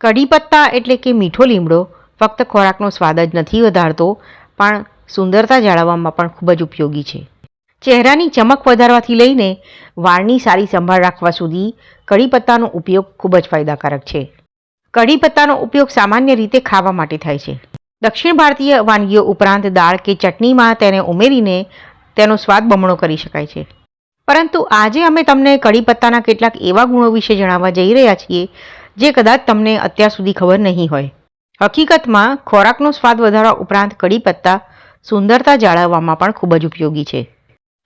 કઢી પત્તા એટલે કે મીઠો લીમડો ફક્ત ખોરાકનો સ્વાદ જ નથી વધારતો, પણ સુંદરતા જાળવવામાં પણ ખૂબ જ ઉપયોગી છે. ચહેરાની ચમક વધારવાથી લઈને વાળની સારી સંભાળ રાખવા સુધી કઢી પત્તાનો ઉપયોગ ખૂબ જ ફાયદાકારક છે. કઢી પત્તાનો ઉપયોગ સામાન્ય રીતે ખાવા માટે થાય છે. દક્ષિણ ભારતીય વાનગીઓ ઉપરાંત દાળ કે ચટણીમાં તેને ઉમેરીને તેનો સ્વાદ બમણો કરી શકાય છે. પરંતુ આજે અમે તમને કઢી પત્તાના કેટલાક એવા ગુણો વિશે જણાવવા જઈ રહ્યા છીએ જે કદાચ તમને અત્યાર સુધી ખબર નહીં હોય. હકીકતમાં, ખોરાકનો સ્વાદ વધારવા ઉપરાંત કઢી પત્તા સુંદરતા જાળવવામાં પણ ખૂબ જ ઉપયોગી છે.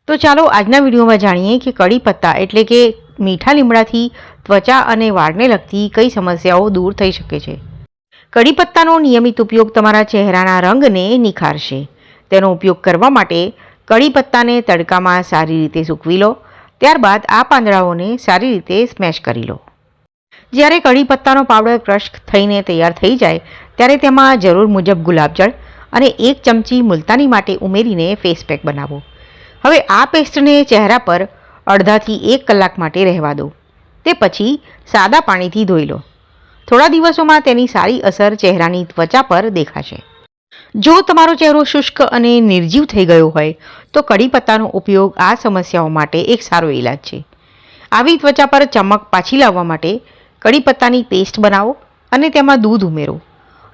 તો ચાલો આજના વિડીયોમાં જાણીએ કે કડી પત્તા એટલે કે મીઠા લીમડાથી ત્વચા અને વાળને લગતી કઈ સમસ્યાઓ દૂર થઈ શકે છે. કડી પત્તાનો નિયમિત ઉપયોગ તમારા ચહેરાના રંગને નિખારશે. તેનો ઉપયોગ કરવા માટે કડી પત્તાને તડકામાં સારી રીતે સૂકવી લો. ત્યારબાદ આ પાંદડાઓને સારી રીતે સ્મેશ કરી લો. જ્યારે કઢી પત્તાનો પાવડર ક્રશ થઈને તૈયાર થઈ જાય, ત્યારે તેમાં જરૂર મુજબ ગુલાબજળ અને એક ચમચી મુલતાની માટે ઉમેરીને ફેસ પેક બનાવો. હવે આ પેસ્ટને ચહેરા પર અડધાથી એક કલાક માટે રહેવા દો. તે પછી સાદા પાણીથી ધોઈ લો. થોડા દિવસોમાં તેની સારી અસર ચહેરાની ત્વચા પર દેખાશે. જો તમારો ચહેરો શુષ્ક અને નિર્જીવ થઈ ગયો હોય, તો કઢી પત્તાનો ઉપયોગ આ સમસ્યાઓ માટે એક સારો ઇલાજ છે. આવી ત્વચા પર ચમક પાછી લાવવા માટે કઢી પત્તાની પેસ્ટ બનાવો અને તેમાં દૂધ ઉમેરો.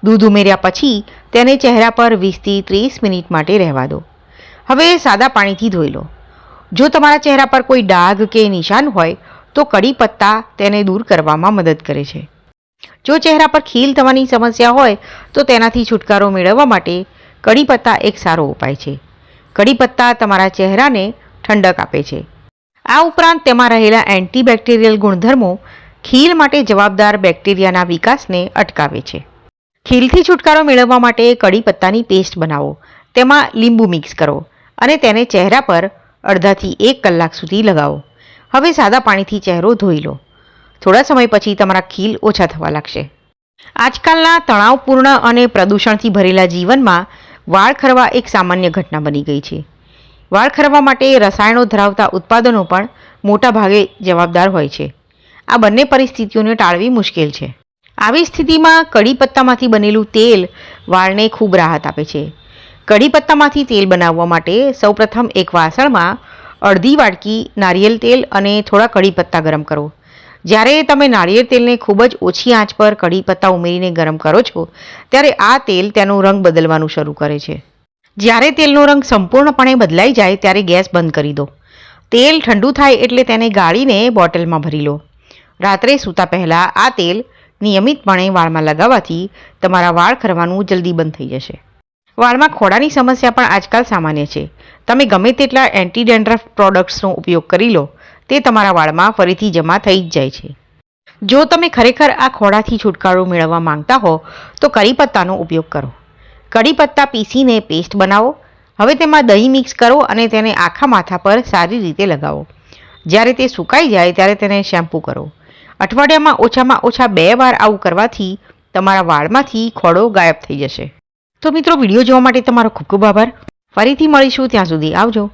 દૂધ ઉમેર્યા પછી તેને ચહેરા પર વીસથી ત્રીસ મિનિટ માટે રહેવા દો. હવે સાદા પાણીથી ધોઈ લો. જો તમારા ચહેરા પર કોઈ ડાઘ કે નિશાન હોય, તો કઢી પત્તા તેને દૂર કરવામાં મદદ કરે છે. જો ચહેરા પર ખીલ થવાની સમસ્યા હોય, તો તેનાથી છુટકારો મેળવવા માટે કઢી પત્તા એક સારો ઉપાય છે. કડી પત્તા તમારા ચહેરાને ઠંડક આપે છે. આ ઉપરાંત તેમાં રહેલા એન્ટીબેક્ટેરિયલ ગુણધર્મો ખીલ માટે જવાબદાર બેક્ટેરિયાના વિકાસને અટકાવે છે. ખીલથી છુટકારો મેળવવા માટે કઢી પત્તાની પેસ્ટ બનાવો. તેમાં લીંબુ મિક્સ કરો અને તેને ચહેરા પર અડધાથી એક કલાક સુધી લગાવો. હવે સાદા પાણીથી ચહેરો ધોઈ લો. થોડા સમય પછી તમારા ખીલ ઓછા થવા લાગશે. આજકાલના તણાવપૂર્ણ અને પ્રદૂષણથી ભરેલા જીવનમાં વાળ ખરવા એક સામાન્ય ઘટના બની ગઈ છે. વાળ ખરવા માટે રસાયણો ધરાવતા ઉત્પાદનો પણ મોટા ભાગે જવાબદાર હોય છે. આ બંને પરિસ્થિતિઓને ટાળવી મુશ્કેલ છે. આવી સ્થિતિમાં કઢી પત્તામાંથી બનેલું તેલ વાળને ખૂબ રાહત આપે છે. કઢી પત્તામાંથી તેલ બનાવવા માટે સૌપ્રથમ એક વાસણમાં અડધી વાટકી નારિયેલ તેલ અને થોડા કઢી પત્તા ગરમ કરો. જ્યારે તમે નારિયેળ તેલને ખૂબ જ ઓછી આંચ પર કઢી પત્તા ઉમેરીને ગરમ કરો છો, ત્યારે આ તેલ તેનો રંગ બદલવાનું શરૂ કરે છે. જ્યારે તેલનો રંગ સંપૂર્ણપણે બદલાઈ જાય, ત્યારે ગેસ બંધ કરી દો. તેલ ઠંડુ થાય એટલે તેને ગાળીને બોટલમાં ભરી લો. રાત્રે સૂતા પહેલાં આ તેલ નિયમિતપણે વાળમાં લગાવવાથી તમારા વાળ ખરવાનું જલ્દી બંધ થઈ જશે. વાળમાં ખોડાની સમસ્યા પણ આજકાલ સામાન્ય છે. તમે ગમે તેટલા એન્ટી ડેન્ડ્રફ પ્રોડક્ટ્સનો ઉપયોગ કરી લો, તે તમારા વાળમાં ફરીથી જમા થઈ જ જાય છે. જો તમે ખરેખર આ ખોડાથી છુટકારો મેળવવા માંગતા હો, તો કરી પત્તાનો ઉપયોગ કરો. કડી પત્તા પીસીને પેસ્ટ બનાવો. હવે તેમાં દહીં મિક્સ કરો અને તેને આખા માથા પર સારી રીતે લગાવો. જ્યારે તે સુકાઈ જાય ત્યારે તેને શેમ્પૂ કરો. અઠવાડિયામાં ઓછામાં ઓછા બે વાર આવું કરવાથી તમારા વાળમાંથી ખોડો ગાયબ થઈ જશે. તો મિત્રો, વીડિયો જોવા માટે તમારો ખૂબ ખૂબ આભાર. ફરીથી મળીશું ત્યાં સુધી. આવજો.